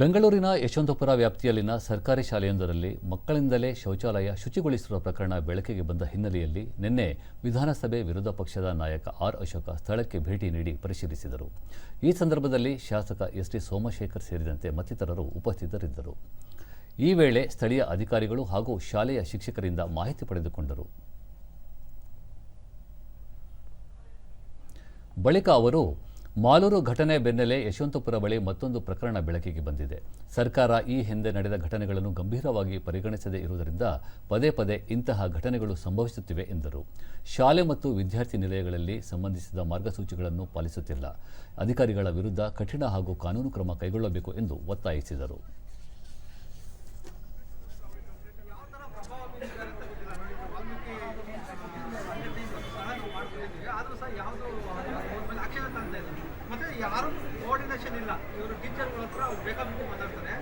ಬೆಂಗಳೂರಿನ ಯಶವಂತಪುರ ವ್ಯಾಪ್ತಿಯಲ್ಲಿನ ಸರ್ಕಾರಿ ಶಾಲೆಯೊಂದರಲ್ಲಿ ಮಕ್ಕಳಿಂದಲೇ ಶೌಚಾಲಯ ಶುಚಿಗೊಳಿಸಿರುವ ಪ್ರಕರಣ ಬೆಳಕಿಗೆ ಬಂದ ಹಿನ್ನೆಲೆಯಲ್ಲಿ ನಿನ್ನೆ ವಿಧಾನಸಭೆ ವಿರೋಧ ಪಕ್ಷದ ನಾಯಕ ಆರ್ ಅಶೋಕ ಸ್ಥಳಕ್ಕೆ ಭೇಟಿ ನೀಡಿ ಪರಿಶೀಲಿಸಿದರು. ಈ ಸಂದರ್ಭದಲ್ಲಿ ಶಾಸಕ ಎಸ್ ಟಿ ಸೋಮಶೇಖರ್ ಸೇರಿದಂತೆ ಮತ್ತಿತರರು ಉಪಸ್ಥಿತರಿದ್ದರು. ಈ ವೇಳೆ ಸ್ಥಳೀಯ ಅಧಿಕಾರಿಗಳು ಹಾಗೂ ಶಾಲೆಯ ಶಿಕ್ಷಕರಿಂದ ಮಾಹಿತಿ ಪಡೆದುಕೊಂಡರು. ಬಳಿಕ ಅವರು ಮಾಲೂರು ಘಟನೆ ಬೆನ್ನಲ್ಲೇ ಯಶವಂತಪುರ ಬಳಿ ಮತ್ತೊಂದು ಪ್ರಕರಣ ಬೆಳಕಿಗೆ ಬಂದಿದೆ ಸರ್ಕಾರ ಈ ಹಿಂದೆ ನಡೆದ ಘಟನೆಗಳನ್ನು ಗಂಭೀರವಾಗಿ ಪರಿಗಣಿಸದೇ ಇರುವುದರಿಂದ ಪದೇ ಪದೇ ಇಂತಹ ಘಟನೆಗಳು ಸಂಭವಿಸುತ್ತಿವೆ ಎಂದರು ಶಾಲೆ ಮತ್ತು ವಿದ್ಯಾರ್ಥಿ ನಿಲಯಗಳಲ್ಲಿ ಸಂಬಂಧಿಸಿದ ಮಾರ್ಗಸೂಚಿಗಳನ್ನು ಪಾಲಿಸುತ್ತಿಲ್ಲ ಅಧಿಕಾರಿಗಳ ವಿರುದ್ಧ ಕಠಿಣ ಹಾಗೂ ಕಾನೂನು ಕ್ರಮ ಕೈಗೊಳ್ಳಬೇಕು ಎಂದು ಒತ್ತಾಯಿಸಿದರು ಯಾವುದೋ ಆಕ್ಷನ್ ಅಂತ ಇಲ್ಲ ಮತ್ತೆ ಯಾರು ಕೋಆರ್ಡಿನೇಷನ್ ಇಲ್ಲ. ಇವರು ಟೀಚರ್ಗಳ ಹತ್ರ ಬೇಕಾಬಿಟ್ಟು ಮಾತಾಡ್ತಾರೆ.